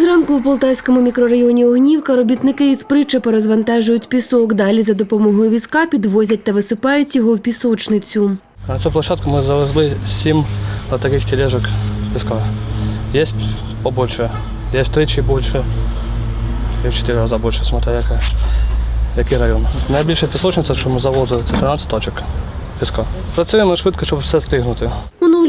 Зранку в полтавському мікрорайоні Огнівка робітники із причепа розвантажують пісок. Далі за допомогою візка підвозять та висипають його в пісочницю. На цю площадку ми завезли сім таких тележок піска. Є побольше, є втричі більше, і в чотири рази більше, смотря яка, який район. Найбільша пісочниця, що ми завозили, це 13 точок піска. Працюємо швидко, щоб все стигнути.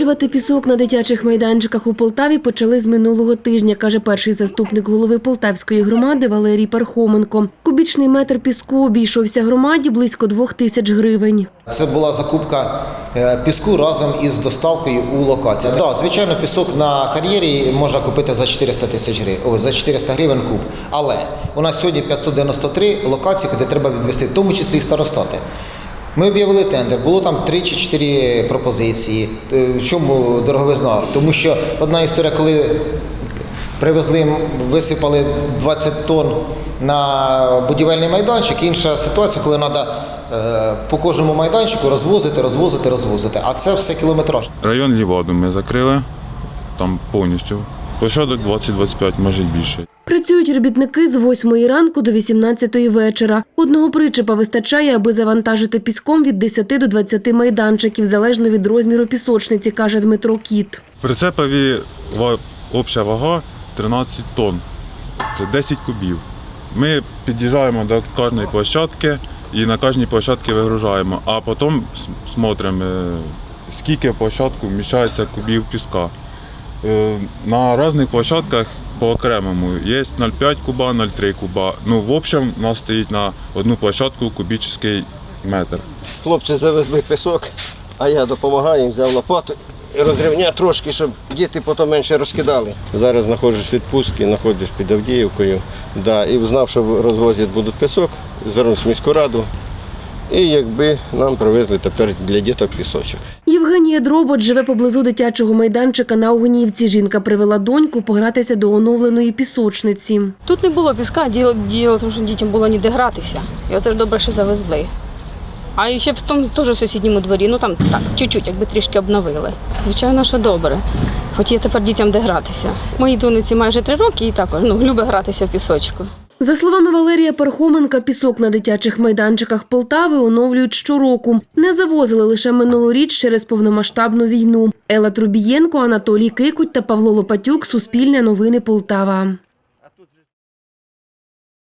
Оновлювати пісок на дитячих майданчиках у Полтаві почали з минулого тижня, каже перший заступник голови Полтавської громади Валерій Пархоменко. Кубічний метр піску обійшовся громаді близько двох тисяч гривень. Це була закупка е, піску разом із доставкою у локацію. Так, звичайно, пісок на кар'єрі можна купити за 400 тисяч гривень, за 400 гривень куб. Але у нас сьогодні 593 локації, куди треба відвести, в тому числі і старостати. Ми об'явили тендер, було там 3 чи 4 пропозиції. Е, В чому дороговизна? Тому що одна історія, коли привезли, висипали 20 тонн на будівельний майданчик. Інша ситуація, коли треба по кожному майданчику розвозити, розвозити, розвозити. А це все кілометраж. Район Ліваду ми закрили там повністю. Площадок 20-25, може й більше. Працюють робітники з 8 ранку до 18 вечора. Одного причепа вистачає, аби завантажити піском від 10 до 20 майданчиків, залежно від розміру пісочниці, каже Дмитро Кіт. Прицепові обща вага 13 тонн. Це 10 кубів. Ми під'їжджаємо до кожної площадки і на кожній площадці вигружаємо, а потім смотримо, е, скільки в площадку вміщається кубів піска. Е, На різних площадках по окремому є 0,5 куба, 0,3 куба. Ну, в общем, у нас стоїть на одну площадку кубічний метр. Хлопці завезли пісок, а я допомагаю, їм взяв лопату і розрівняв трошки, щоб діти потім менше розкидали. Зараз знаходжусь в відпустці, знаходжусь під Авдіївкою. Да, і знав, що розвозять будуть пісок, звернувся в міську раду. І якби нам привезли тепер для діток пісочок. Євгенія Дробот живе поблизу дитячого майданчика на Огнівці. Жінка привела доньку погратися до оновленої пісочниці. Тут не було піска, діло, діло тому що дітям було ніде гратися. І оце ж добре, що завезли. А ще в тому теж в сусідньому дворі, ну там так, чуть-чуть, якби трішки обновили. Звичайно, що добре. Хоч є тепер дітям де гратися. Моїй дониці майже три роки і також ну, любить гратися в пісочку. За словами Валерія Пархоменка, пісок на дитячих майданчиках Полтави оновлюють щороку. Не завозили лише минулоріч через повномасштабну війну. Ела Трубієнко, Анатолій Кикуть та Павло Лопатюк. Суспільне новини Полтава.